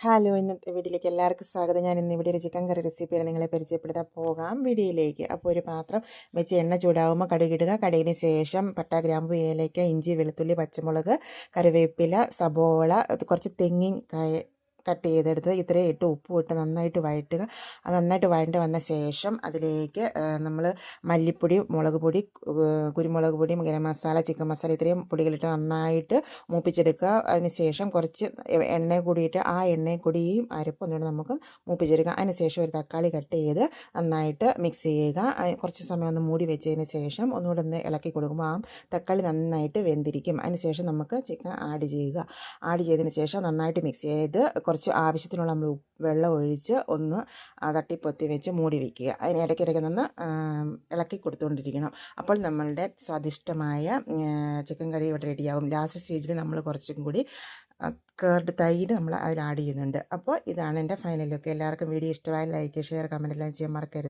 Hello ഇന്നത്തെ വീഡിയോയിലേക്ക് എല്ലാവർക്കും സ്വാഗതം. ഞാൻ ഇന്ന് ഇവിടെ ഒരു ചിക്കൻ കറി റെസിപ്പിയാണ് നിങ്ങളെ പരിചയപ്പെടുത്താൻ പോകാം വീഡിയോയിലേക്ക്. അപ്പോൾ ഒരു പാത്രം വെച്ച് എണ്ണ ചൂടാവുമ്പോൾ കടുകിടുക കടുകിന് ശേഷം പട്ട ഗ്രാമ്പു ഏലയ്ക്ക ഇഞ്ചി വെളുത്തുള്ളി പച്ചമുളക് കറിവേപ്പില സബോള കുറച്ച് തെങ്ങിൻ കട്ട് ചെയ്തെടുത്ത് ഇത്രയും ഇട്ട് ഉപ്പും ഇട്ട് നന്നായിട്ട് വഴറ്റുക. അത് നന്നായിട്ട് വഴണ്ട് വന്ന ശേഷം അതിലേക്ക് നമ്മൾ മല്ലിപ്പൊടി മുളക് പൊടി കുരുമുളക് പൊടി ഗരം മസാല ചിക്കൻ മസാല ഇത്രയും പൊടികളിട്ട് നന്നായിട്ട് മൂപ്പിച്ചെടുക്കുക. അതിന് ശേഷം കുറച്ച് എണ്ണ കൂടിയിട്ട് ആ എണ്ണയിൽ കൂടിയും അരപ്പ് ഒന്നുകൂടെ നമുക്ക് മൂപ്പിച്ചെടുക്കുക അതിന് ശേഷം ഒരു തക്കാളി കട്ട് ചെയ്ത് നന്നായിട്ട് മിക്സ് ചെയ്യുക. കുറച്ച് സമയം ഒന്ന് മൂടി വെച്ചതിന് ശേഷം ഒന്നുകൂടെ ഒന്ന് ഇളക്കി കൊടുക്കുമ്പോൾ ആ തക്കാളി നന്നായിട്ട് വെന്തിരിക്കും. അതിന് ശേഷം നമുക്ക് ചിക്കൻ ആഡ് ചെയ്യുക. ആഡ് ചെയ്തതിന് ശേഷം നന്നായിട്ട് മിക്സ് ചെയ്ത് ആവശ്യത്തിനുള്ള നമ്മൾ വെള്ളം ഒഴിച്ച് ഒന്ന് തട്ടിപ്പൊത്തി വെച്ച് മൂടി വയ്ക്കുക അതിന് ഇടയ്ക്കിടയ്ക്ക് നിന്ന് ഇളക്കി കൊടുത്തുകൊണ്ടിരിക്കണം. അപ്പോൾ നമ്മളുടെ സ്വാദിഷ്ടമായ ചിക്കൻ കറി ഇവിടെ റെഡിയാകും ലാസ്റ്റ് സ്റ്റേജിൽ നമ്മൾ കുറച്ചും കൂടി കേർഡ് തൈര് നമ്മൾ അതിൽ ആഡ് ചെയ്യുന്നുണ്ട്. അപ്പോൾ ഇതാണ് എന്റെ ഫൈനൽ ലുക്ക് എല്ലാവർക്കും വീഡിയോ ഇഷ്ടമായ ലൈക്ക് ഷെയർ കമന്റ് എല്ലാം ചെയ്യാൻ മറക്കരുത്.